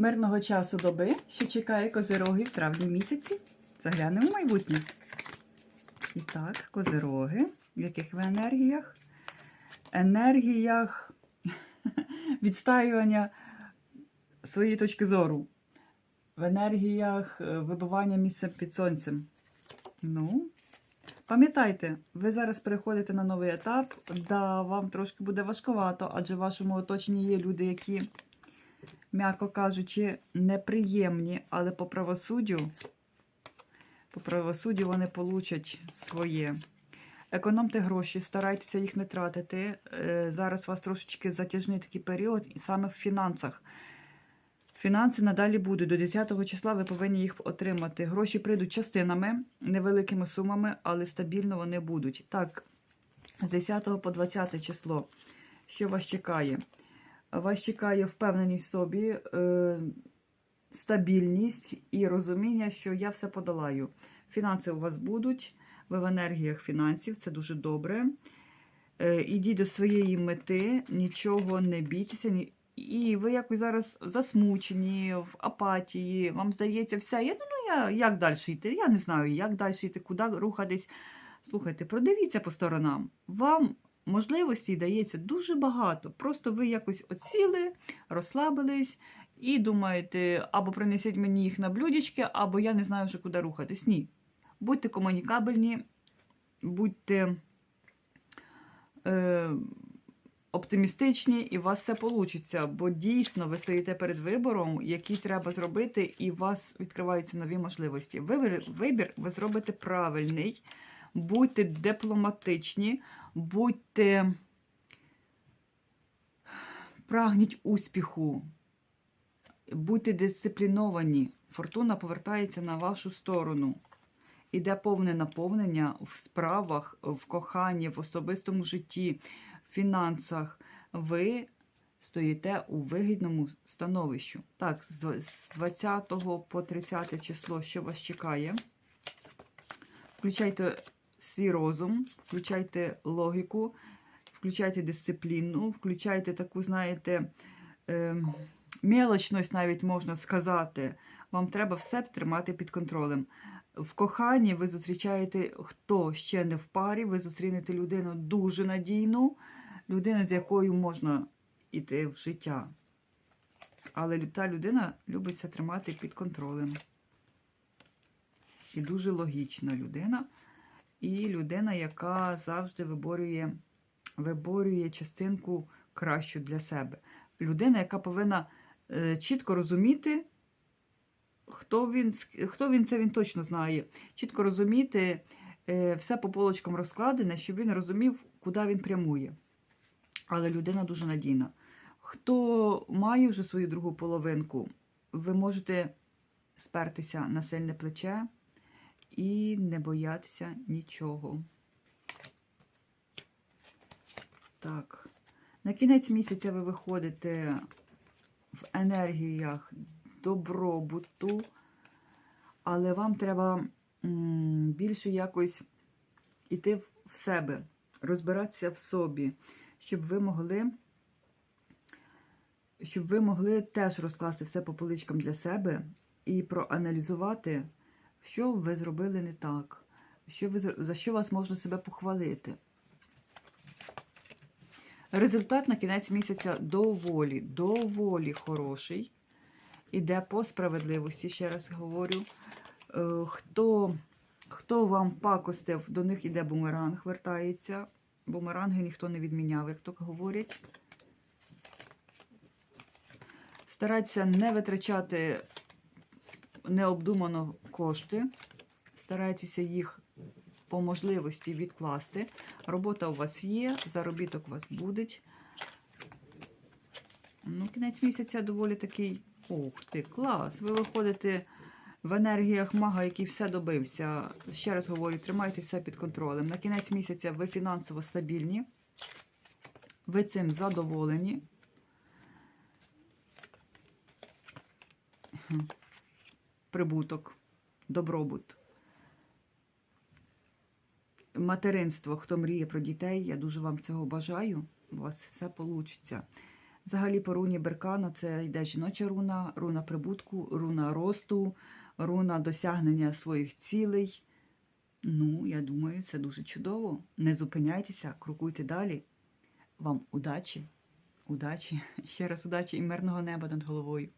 Мирного часу доби, що чекає козироги в травні місяці. Заглянемо в майбутнє. І так, козироги. В яких ви енергіях? Енергіях відстаювання своєї точки зору. В енергіях е, вибивання місця під сонцем. Ну, пам'ятайте, ви зараз переходите на новий етап, да, вам трошки буде важкувато, адже в вашому оточенні є люди, які, м'яко кажучи, неприємні, але по правосуддю, по правосуддю вони получать своє. Економте гроші, старайтеся їх не тратити. Е, Зараз у вас трошечки затяжний такий період, і саме в фінансах. Фінанси надалі будуть. До 10 числа ви повинні їх отримати. Гроші прийдуть частинами, невеликими сумами, але стабільно вони будуть. Так, з 10 по 20 число. Що вас чекає? Вас чекає впевненість в собі, е, стабільність і розуміння, що я все подолаю. Фінанси у вас будуть, ви в енергіях фінансів, це дуже добре. Е, Ідіть до своєї мети, нічого не бійтеся. І ви якось зараз засмучені, в апатії, вам здається, все. Я, ну, я, як далі йти? Я не знаю, як далі йти, куди рухатись. Слухайте, продивіться по сторонам. Вам можливостей дається дуже багато. Просто ви якось оціли, розслабились і думаєте, або принесіть мені їх на блюдечки, або я не знаю вже куди рухатись. Ні. Будьте комунікабельні, будьте е, оптимістичні, і у вас все вийде. Бо дійсно ви стоїте перед вибором, який треба зробити, і у вас відкриваються нові можливості. Вибір, вибір ви зробите правильний, будьте дипломатичні, будьте прагніть успіху, будьте дисципліновані. Фортуна повертається на вашу сторону. Іде повне наповнення в справах, в коханні, в особистому житті, в фінансах. Ви стоїте у вигідному становищу. Так, з з 20 по 30 число, що вас чекає? Включайте свій розум, включайте логіку, включайте дисципліну, включайте таку, знаєте, ем, мелочність навіть можна сказати. Вам треба все тримати під контролем. В коханні ви зустрічаєте, хто ще не в парі, ви зустрінете людину дуже надійну, людину, з якою можна йти в життя. Але та людина любить все тримати під контролем. І дуже логічна людина. І людина, яка завжди виборює, виборює частинку кращу для себе. Людина, яка повинна е, чітко розуміти, хто він, хто він це він точно знає. Чітко розуміти, е, все по полочкам розкладене, щоб він розумів, куди він прямує. Але людина дуже надійна. Хто має вже свою другу половинку, ви можете спертися на сильне плече і не боятися нічого. Так. На кінець місяця ви виходите в енергіях добробуту, але вам треба більше якось іти в- себе, розбиратися в собі, щоб ви могли. Щоб ви могли теж розкласти все по поличкам для себе і проаналізувати, що ви зробили не так, що ви, за що вас можна себе похвалити. Результат на кінець місяця доволі, доволі хороший. Іде по справедливості, ще раз говорю. Е, Хто, хто вам пакостив, до них іде бумеранг, вертається. Бумеранги ніхто не відміняв, як то говорять. Старайтеся не витрачати необдумано кошти. Старайтеся їх по можливості відкласти. Робота у вас є, заробіток у вас буде. Ну, кінець місяця доволі такий. Ух ти, клас! Ви виходите в енергіях мага, який все добився. Ще раз говорю, тримайте все під контролем. На кінець місяця ви фінансово стабільні, ви цим задоволені. Прибуток, добробут. Материнство, хто мріє про дітей, я дуже вам цього бажаю. У вас все вийде. Взагалі по руні Беркана це йде жіноча руна, руна прибутку, руна росту, руна досягнення своїх цілей. Ну, я думаю, це дуже чудово. Не зупиняйтеся, крокуйте далі. Вам удачі, удачі, ще раз удачі і мирного неба над головою.